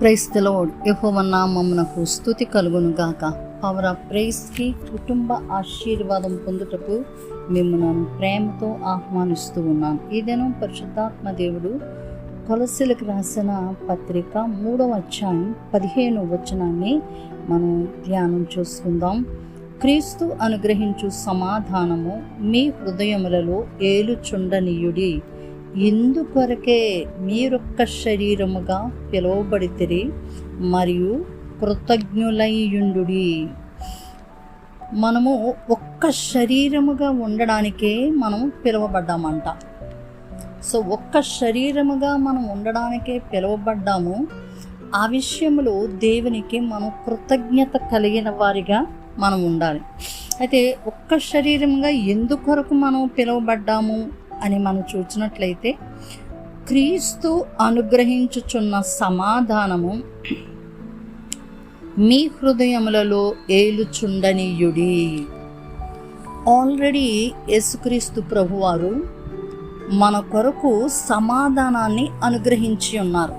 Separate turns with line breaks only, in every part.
Price the load యహోవన్నామమునకు స్థుతి కలుగును గాక. పవర్ ఆఫ్ ప్రైస్కి కుటుంబ ఆశీర్వాదం పొందుటకు మిమ్మల్ని ప్రేమతో ఆహ్వానిస్తూ ఉన్నాను. ఇదేను పరిశుద్ధాత్మ దేవుడు కొలసీలకు రాసిన పత్రిక మూడవ అధ్యాయం పదిహేను వచనాన్ని మనం ధ్యానం చూసుకుందాం. క్రీస్తు అనుగ్రహించు సమాధానము మీ హృదయములలో ఏలుచుండనీయుడి. ఇందుకొరకే మీరొక్క శరీరముగా పిలువబడితిరి మరియు కృతజ్ఞులయ్యుండుడి. మనము ఒక్క శరీరముగా ఉండడానికే మనం పిలువబడ్డామంట. సో ఒక్క శరీరముగా మనం ఉండడానికే పిలువబడ్డాము. ఆ విషయంలో దేవునికి మనం కృతజ్ఞత కలిగిన వారిగా మనం ఉండాలి అయితే ఒక్క శరీరంగా ఎందుకొరకు మనం పిలువబడ్డాము? అని మనం చూసినట్లయితే క్రీస్తు అనుగ్రహించుచున్న సమాధానము మీ హృదయములలో ఏలుచుండనీయుడి. ఆల్రెడీ యేసుక్రీస్తు ప్రభువారు మన కొరకు సమాధానాన్ని అనుగ్రహించి ఉన్నారు.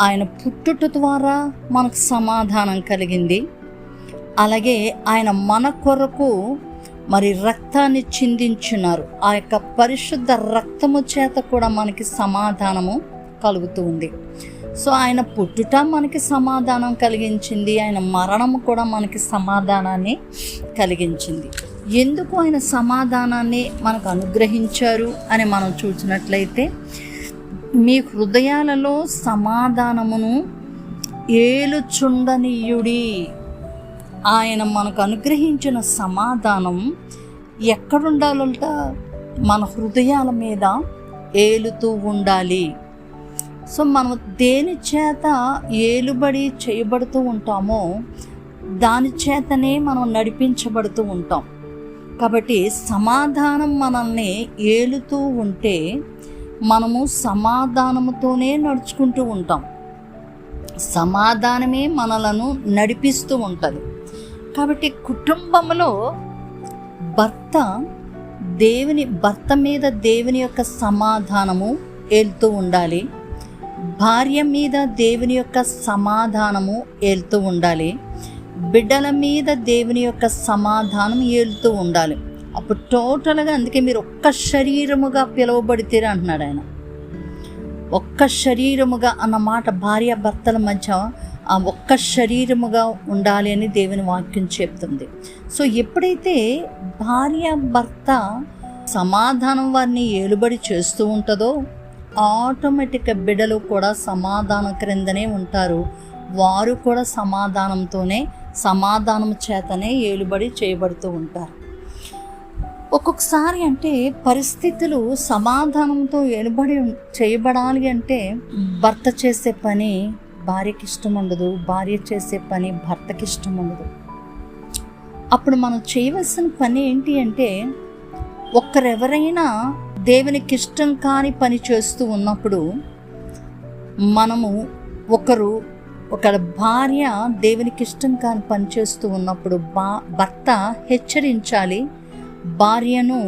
ఆయన పుట్టుట ద్వారా మనకు సమాధానం కలిగింది. అలాగే ఆయన మన కొరకు మరి రక్తాన్ని చిందించున్నారు. ఆ యొక్క పరిశుద్ధ రక్తము చేత కూడా మనకి సమాధానము కలుగుతూ ఉంది. సో ఆయన పుట్టుట మనకి సమాధానం కలిగించింది. ఆయన మరణము కూడా మనకి సమాధానాన్ని కలిగించింది. ఎందుకు ఆయన సమాధానాన్ని మనకు అనుగ్రహించారు అని మనం చూసినట్లయితే మీ హృదయాలలో సమాధానమును ఏలుచుండనీయుడి. ఆయన మనకు అనుగ్రహించిన సమాధానం ఎక్కడుండాలంట? మన హృదయాల మీద ఏలుతూ ఉండాలి. సో మనం దేని చేత ఏలుబడి చేయబడుతూ ఉంటామో దాని చేతనే మనం నడిపించబడుతూ ఉంటాం. కాబట్టి సమాధానం మనల్ని ఏలుతూ ఉంటే మనము సమాధానముతోనే నడుచుకుంటూ ఉంటాం. సమాధానమే మనలను నడిపిస్తూ ఉంటుంది. కాబట్టి కుటుంబంలో భర్త దేవుని భర్త మీద దేవుని యొక్క సమాధానము ఏలుతూ ఉండాలి. భార్య మీద దేవుని యొక్క సమాధానము ఏలుతూ ఉండాలి. బిడ్డల మీద దేవుని యొక్క సమాధానం ఏలుతూ ఉండాలి. అప్పుడు టోటల్గా అందుకే మీరు ఒక్క శరీరముగా పిలువబడితే అంటున్నాడు ఆయన. ఒక్క శరీరముగా అన్న మాట భార్య భర్తల మధ్య ఒక్క శరీరముగా ఉండాలి అని దేవుని వాక్యం చెప్తుంది. సో ఎప్పుడైతే భార్య భర్త సమాధానం వారిని ఏలుబడి చేస్తూ ఉంటుందో ఆటోమేటిక్గా బిడ్డలు కూడా సమాధానం క్రిందనే ఉంటారు. వారు కూడా సమాధానంతోనే సమాధానం చేతనే ఏలుబడి చేయబడుతూ ఉంటారు. ఒక్కొక్కసారి అంటే పరిస్థితులు సమాధానంతో ఏలుబడి చేయబడాలి అంటే భర్త చేసే పని భార్యకి ఇష్టం ఉండదు భార్య చేసే పని భర్తకి ఇష్టం ఉండదు అప్పుడు మనం చేయవలసిన పని ఏంటి అంటే ఒక్కరెవరైనా దేవునికి ఇష్టం కాని పని చేస్తూ ఉన్నప్పుడు మనము ఒకరు ఒక భార్య దేవునికి ఇష్టం కాని పని చేస్తూ ఉన్నప్పుడు బా భర్త హెచ్చరించాలి భార్యను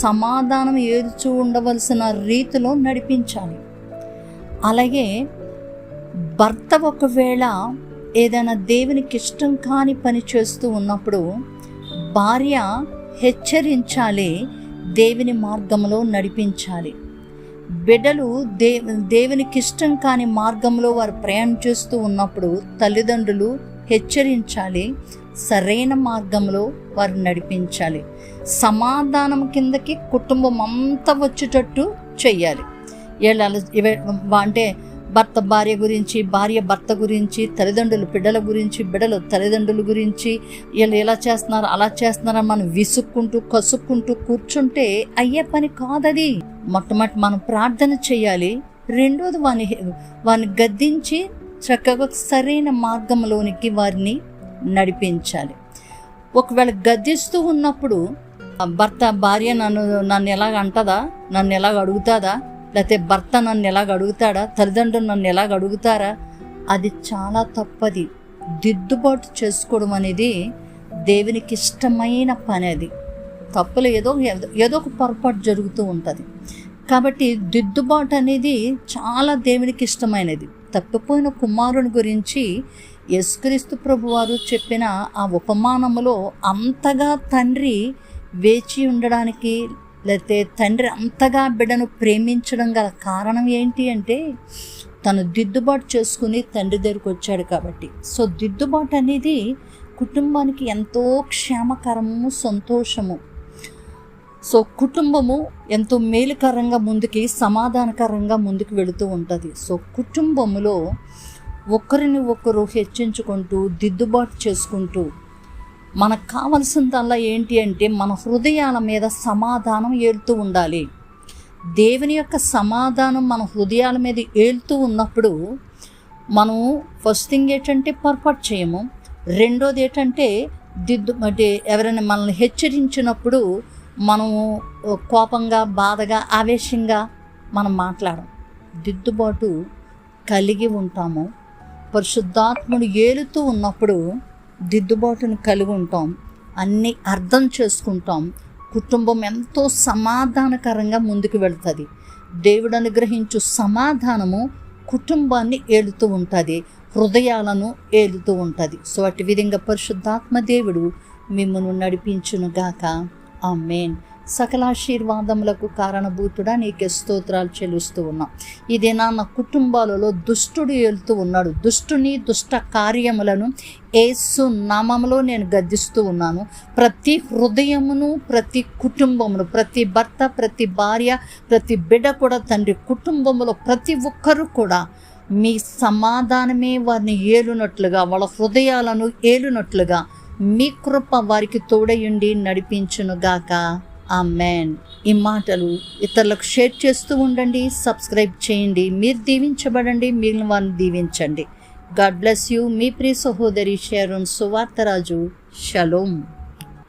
సమాధానం ఏడుచూ ఉండవలసిన రీతిలో నడిపించాలి. అలాగే భర్త ఒకవేళ ఏదైనా దేవునికి ఇష్టం కాని పని చేస్తూ ఉన్నప్పుడు భార్య హెచ్చరించాలి దేవుని మార్గంలో నడిపించాలి. బిడ్డలు దే దేవునికి ఇష్టం కాని మార్గంలో వారు ప్రయాణం చేస్తూ ఉన్నప్పుడు తల్లిదండ్రులు హెచ్చరించాలి సరైన మార్గంలో వారు నడిపించాలి. సమాధానం కిందకి కుటుంబం అంతా వచ్చేటట్టు చెయ్యాలి. వీళ్ళు అంటే భర్త భార్య గురించి భార్య భర్త గురించి తల్లిదండ్రులు బిడ్డల గురించి బిడ్డలు తల్లిదండ్రుల గురించి వీళ్ళు ఎలా చేస్తున్నారు అలా చేస్తున్నారని మనం విసుక్కుంటూ కసుక్కుంటూ కూర్చుంటే అయ్యే పని కాదది. మొట్టమొదటి మనం ప్రార్థన చేయాలి. రెండోది వాని వాని గద్దించి చక్కగా సరైన మార్గంలోనికి వారిని నడిపించాలి. ఒకవేళ గద్దిస్తూ ఉన్నప్పుడు భర్త భార్య నన్ను నన్ను ఎలాగ అంటదా? నన్ను ఎలాగ అడుగుతుందా? లేకపోతే భర్త నన్ను ఎలాగ అడుగుతాడా? తల్లిదండ్రులు నన్ను ఎలాగ అడుగుతారా? అది చాలా తప్పది. దిద్దుబాటు చేసుకోవడం అనేది దేవునికి ఇష్టమైన పని అది. తప్పులు ఏదో ఏదో ఒక పొరపాటు జరుగుతూ ఉంటుంది. కాబట్టి దిద్దుబాటు అనేది చాలా దేవునికి ఇష్టమైనది. తప్పిపోయిన కుమారుని గురించి యేసుక్రీస్తు ప్రభువారు చెప్పిన ఆ ఉపమానములో అంతగా తండ్రి వేచి ఉండడానికి లేకపోతే తండ్రి అంతగా బిడ్డను ప్రేమించడం గల కారణం ఏంటి అంటే తను దిద్దుబాటు చేసుకుని తండ్రి దగ్గరికి వచ్చాడు కాబట్టి. సో దిద్దుబాటు అనేది కుటుంబానికి ఎంతో క్షేమకరము సంతోషము. సో కుటుంబము ఎంతో మేలుకరంగా ముందుకి సమాధానకరంగా ముందుకు వెళుతూ ఉంటుంది. సో కుటుంబములో ఒకరిని ఒకరు హెచ్చించుకుంటూ దిద్దుబాటు చేసుకుంటూ మనకు కావలసిందల్లా ఏంటి అంటే మన హృదయాల మీద సమాధానం ఏలుతూ ఉండాలి. దేవుని యొక్క సమాధానం మన హృదయాల మీద ఏలుతూ ఉన్నప్పుడు మనం ఫస్ట్ థింగ్ ఏంటంటే పొరపాటు చేయము. రెండోది ఏంటంటే దిద్దు అంటే ఎవరైనా మనల్ని హెచ్చరించినప్పుడు మనము కోపంగా బాధగా ఆవేశంగా మనం మాట్లాడం దిద్దుబాటు కలిగి ఉంటాము. పరిశుద్ధాత్ముడు ఏలుతూ ఉన్నప్పుడు దిద్దుబాటును కలిగి ఉంటాం అన్నీ అర్థం చేసుకుంటాం కుటుంబం ఎంతో సమాధానకరంగా ముందుకు వెళుతుంది. దేవుడు అనుగ్రహించు సమాధానము కుటుంబాన్ని ఏలుతూ ఉంటుంది హృదయాలను ఏలుతూ ఉంటుంది. సో అటు విధంగా పరిశుద్ధాత్మ దేవుడు మిమ్మల్ని నడిపించునుగాక ఆ మెయిన్ సకలాశీర్వాదములకు కారణభూతుడా నీకే స్తోత్రాలు చెల్లిస్తూ ఉన్నాం. ఇదేనా నా కుటుంబాలలో దుష్టుడు వెళ్తూ ఉన్నాడు. దుష్టుని దుష్ట కార్యములను ఏసు నామములో నేను గద్దిస్తూ ఉన్నాను. ప్రతి హృదయమును ప్రతి కుటుంబమును ప్రతి భర్త ప్రతి భార్య ప్రతి బిడ్డ కూడా తండ్రి కుటుంబంలో ప్రతి ఒక్కరూ కూడా మీ సమాధానమే వారిని ఏలునట్లుగా వాళ్ళ హృదయాలను ఏలునట్లుగా మీ కృప వారికి తోడయుండి నడిపించునుగాక ఆ మ్యాన్ ఈ మాటలు ఇతరులకు షేర్ చేస్తూ ఉండండి సబ్స్క్రైబ్ చేయండి. మీరు దీవించబడండి మిగిలిన వారిని దీవించండి. గాడ్ బ్లెస్ యూ మీ ప్రియ సహోదరి షేరోన్ సువార్తరాజు. షలోమ్